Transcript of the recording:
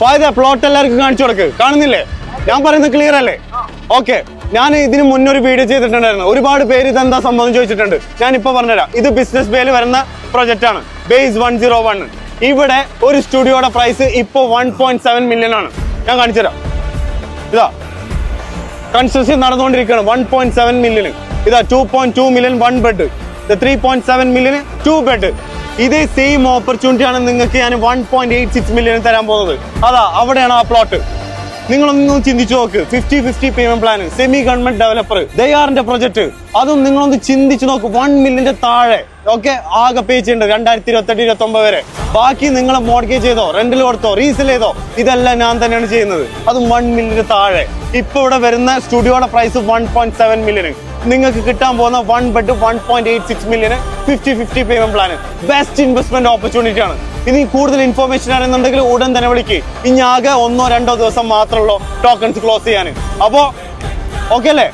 പോയത് പ്ലോട്ട് എല്ലാവർക്കും കാണിച്ചു കൊടുക്ക്. കാണുന്നില്ലേ? ഞാൻ പറയുന്നത് ക്ലിയർ അല്ലേ? ഓക്കെ ഞാൻ ഇതിന് മുന്നേ ഒരു വീഡിയോ ചെയ്തിട്ടുണ്ടായിരുന്നു. ഒരുപാട് പേര് ഇതെന്താ സംഭവം ചോദിച്ചിട്ടുണ്ട്. ഞാൻ ഇപ്പൊ പറഞ്ഞുതരാം. ഇത് ബിസിനസ് പേര് വരുന്ന പ്രൊജക്റ്റ് ആണ്. ബേസ് വൺ സീറോ വൺ ഇവിടെ ഒരു സ്റ്റുഡിയോയുടെ പ്രൈസ് ഇപ്പോൾ വൺ പോയിന്റ് സെവൻ മില്യൺ ആണ്. ഞാൻ കാണിച്ചു തരാം ഇതാ. കൺസ്ട്രക്ഷൻ നടന്നുകൊണ്ടിരിക്കുകയാണ്. വൺ പോയിന്റ് സെവൻ മില്യൺ ഇതാ two point two million one bed three point seven million two bed ഇതേ സെയിം ഓപ്പർച്യൂണിറ്റി ആണ് നിങ്ങൾക്ക് ഞാൻ one point eight six million തരാൻ പോകുന്നത്. അതാ അവിടെയാണ് ആ പ്ലോട്ട് നിങ്ങളൊന്ന് ചിന്തിച്ചു നോക്ക്. Fifty fifty payment plan semi government developer ദയാറിന്റെ project അതും നിങ്ങളൊന്ന് ചിന്തിച്ചു നോക്ക്. വൺ മില്യന്റെ താഴെ. ഓക്കെ ആകെ പേ ചെയ്യേണ്ടത് രണ്ടായിരത്തി ഇരുപത്തെട്ട് ഇരുപത്തി ഒമ്പത് വരെ. ബാക്കി നിങ്ങൾ മോഡ്ഗേജ് ചെയ്തോ റെന്റിൽ കൊടുത്തോ റീസെൽ ചെയ്തോ ഇതെല്ലാം ഞാൻ തന്നെയാണ് ചെയ്യുന്നത്. അതും വൺ മില്യന് താഴെ. ഇപ്പൊ ഇവിടെ വരുന്ന സ്റ്റുഡിയോയുടെ price one point seven million നിങ്ങൾക്ക് കിട്ടാൻ പോകുന്ന one bed one point eight six million fifty fifty payment plan best investment opportunity ആണ്. ഇനി കൂടുതൽ ഇൻഫോർമേഷൻ ആണെന്നുണ്ടെങ്കിൽ ഉടൻ തന്നെ വിളിക്ക്. ഇനി ആകെ ഒന്നോ രണ്ടോ ദിവസം മാത്രമുള്ളൂ ടോക്കൺസ് ക്ലോസ് ചെയ്യാൻ. അപ്പോ ഓക്കെ അല്ലേ?